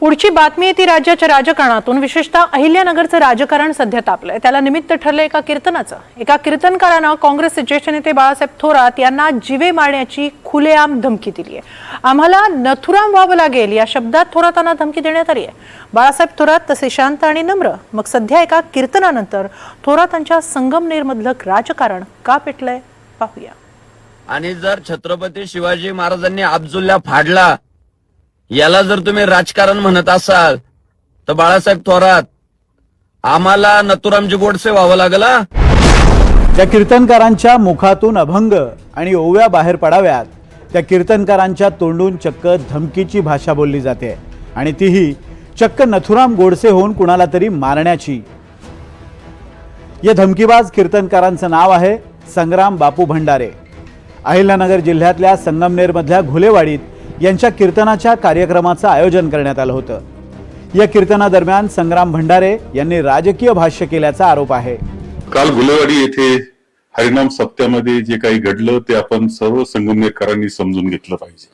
पुढची बातमी आहे ती राज्याच्या राजकारणातून विशेषतः अहिल्यानगरचं राजकारण सध्या तापलंय. त्याला निमित्त ठरलं एका कीर्तनाचं. एका कीर्तनकारानं काँग्रेसचे ज्येष्ठ नेते बाळासाहेब थोरात यांना जिवे मारण्याची खुलेआम धमकी दिली आहे. आम्हाला नथुराम व्हावं लागेल या शब्दात थोरातांना धमकी देण्यात आली आहे. बाळासाहेब थोरात तसे शांत आणि नम्र. मग सध्या एका कीर्तनानंतर थोरातांच्या संगमनेरमधलं राजकारण का पेटलंय? पाहूया. आणि जर छत्रपती शिवाजी महाराजांनी अब्जुल्ला फाडला याला जर तुम्ही राजकारण म्हणत असाल तर बाळासाहेब थोरात आम्हाला नथुरामजी गोडसे व्हावं लागला. त्या कीर्तनकारांच्या मुखातून अभंग आणि ओव्या बाहेर पडाव्यात. त्या कीर्तनकारांच्या तोंडून चक्क धमकीची भाषा बोलली जाते आणि तीही चक्क नथुराम गोडसे होऊन कुणाला तरी मारण्याची. या धमकीबाज कीर्तनकारांचं नाव आहे संग्राम बापू भंडारे. अहिल्यानगर जिल्ह्यातल्या संगमनेरमधल्या घुलेवाडीत यांच्या कीर्तनाच्या कार्यक्रमाचं आयोजन करण्यात आलं होतं. या कीर्तनादरम्यान संग्राम भंडारे यांनी राजकीय भाष्य केल्याचा आरोप आहे. काल गुलेवाडी येथे हरिनाम सप्त्यामध्ये जे काही घडलं ते आपण सर्व संगमनेरकरांनी समजून घेतलं पाहिजे.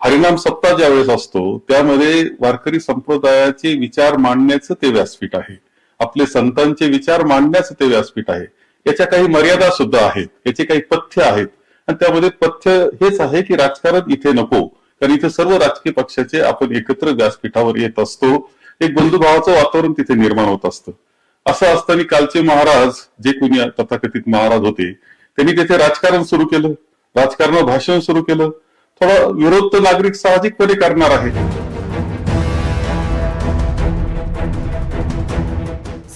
हरिनाम सप्ताह ज्यावेळेस असतो त्यामध्ये वारकरी संप्रदायाचे विचार मांडण्याचं ते व्यासपीठ आहे. आपले संतांचे विचार मांडण्याचं ते व्यासपीठ आहे. याच्या काही मर्यादा सुद्धा आहेत याचे काही पथ्य आहेत. आणि त्यामध्ये पथ्य हेच आहे की राजकारण इथे नको. कारण इथे सर्व राजकीय पक्षाचे आपण एकत्र व्यासपीठावर येत असतो. एक बंधुभावाचं वातावरण तिथे निर्माण होत असतं. असं असताना कालचे महाराज जे कोणी तथाकथित महाराज होते त्यांनी तिथे राजकारण सुरू केलं. राजकारणावर भाषण सुरू केलं. थोडा विरोध तर नागरिक साहजिकपणे करणार आहे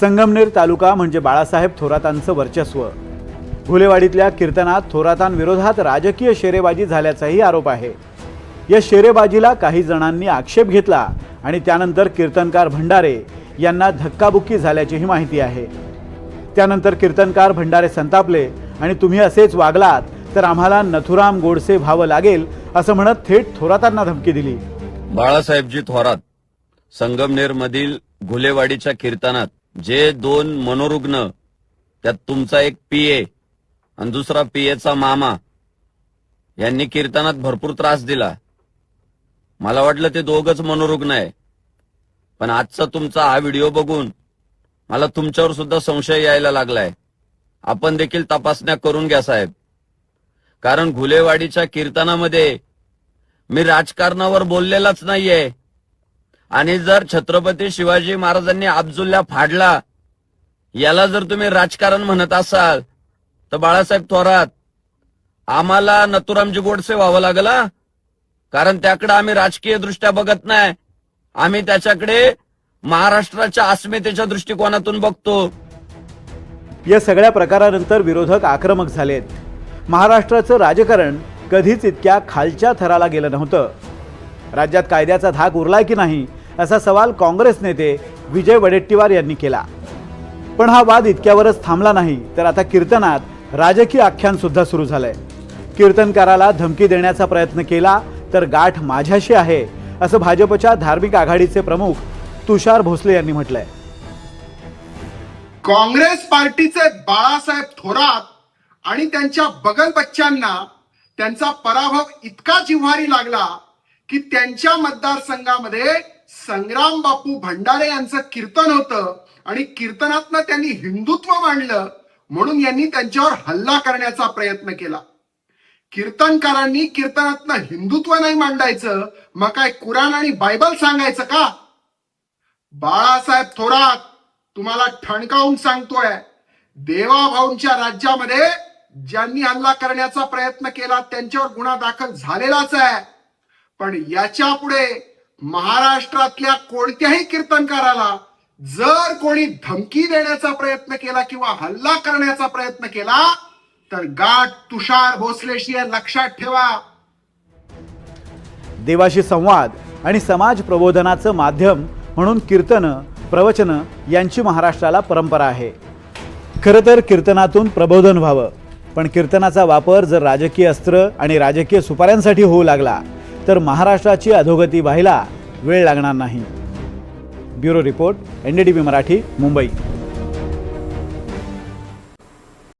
संगमनेर तालुका म्हणजे बाळासाहेब थोरातांचं वर्चस्व. घुलेवाडीतल्या कीर्तनात थोरातांविरोधात राजकीय शेरेबाजी झाल्याचाही आरोप आहे. या शेरेबाजीला काही जणांनी आक्षेप घेतला आणि त्यानंतर कीर्तनकार भंडारे यांना धक्काबुक्की झाल्याचीही माहिती आहे. त्यानंतर कीर्तनकार भंडारे संतापले आणि तुम्ही असेच वागलात तर आम्हाला नथुराम गोडसे व्हावं लागेल असं म्हणत थेट थोरातांना धमकी दिली. बाळासाहेबजी थोरात संगमनेर मधील घुलेवाडीच्या कीर्तनात जे दोन मनोरुग्ण त्यात तुमचा एक पीए आणि दुसरा पीएचा मामा यांनी कीर्तनात भरपूर त्रास दिला. मला वाटलं ते दोघच मनोरुग्ण आहे. पण आजचा तुमचा हा व्हिडिओ बघून मला तुमच्यावर सुद्धा संशय यायला लागलाय. आपण देखील तपासण्या करून घ्या साहेब. कारण घुलेवाडीच्या कीर्तनामध्ये मी राजकारणावर बोललेलाच नाहीये. आणि जर छत्रपती शिवाजी महाराजांनी अब्जुल्ला फाडला याला जर तुम्ही राजकारण म्हणत असाल तर बाळासाहेब थोरात आम्हाला नथुरामजी गोडसे व्हावं लागला? कारण त्याकडे आम्ही राजकीय दृष्ट्या बघत नाही. आम्ही त्याच्याकडे महाराष्ट्राच्या अस्मितेच्या दृष्टिकोनातून बघतो. या सगळ्या प्रकारानंतर विरोधक आक्रमक झालेत. महाराष्ट्राचं राजकारण कधीच इतक्या खालच्या थराला गेलं नव्हतं. राज्यात कायद्याचा धाक उरलाय की नाही असा सवाल काँग्रेस नेते विजय वडेट्टीवार यांनी केला. पण हा वाद इतक्यावरच थांबला नाही तर आता कीर्तनात राजकीय आख्यान सुद्धा सुरू झालंय. कीर्तनकाराला धमकी देण्याचा प्रयत्न केला तर गाठ माझ्याशी आहे असं भाजपच्या धार्मिक आघाडीचे प्रमुख तुषार भोसले यांनी म्हटलंय. काँग्रेस पार्टीचे बाळासाहेब थोरात आणि त्यांच्या बगल बच्चांना त्यांचा पराभव इतका जिव्हारी लागला की त्यांच्या मतदारसंघामध्ये संग्राम बापू भंडारे यांचं कीर्तन होतं आणि कीर्तनातनं त्यांनी हिंदुत्व मांडलं म्हणून यांनी त्यांच्यावर हल्ला करण्याचा प्रयत्न केला. कीर्तनकारांनी कीर्तनातनं हिंदुत्व नाही मांडायचं मग काय कुराण आणि बायबल सांगायचं का? बाळासाहेब थोरात तुम्हाला ठणकावून सांगतोय देवाभाऊंच्या राज्यामध्ये ज्यांनी हल्ला करण्याचा प्रयत्न केला त्यांच्यावर गुन्हा दाखल झालेलाच आहे. पण याच्यापुढे महाराष्ट्रातल्या कोणत्याही कीर्तनकाराला जर कोणी धमकी देण्याचा प्रयत्न केला किंवा हल्ला करण्याचा प्रयत्न केला तर गाठ तुषार भोसलेशी लक्षात ठेवा. देवाशी संवाद आणि समाज प्रबोधनाचं माध्यम म्हणून कीर्तनं प्रवचनं यांची महाराष्ट्राला परंपरा आहे. खरं तर कीर्तनातून प्रबोधन व्हावं पण कीर्तनाचा वापर जर राजकीय अस्त्र आणि राजकीय सुपाऱ्यांसाठी होऊ लागला तर महाराष्ट्राची अधोगती व्हायला वेळ लागणार नाही. Bureau report N D T V Marathi Mumbai.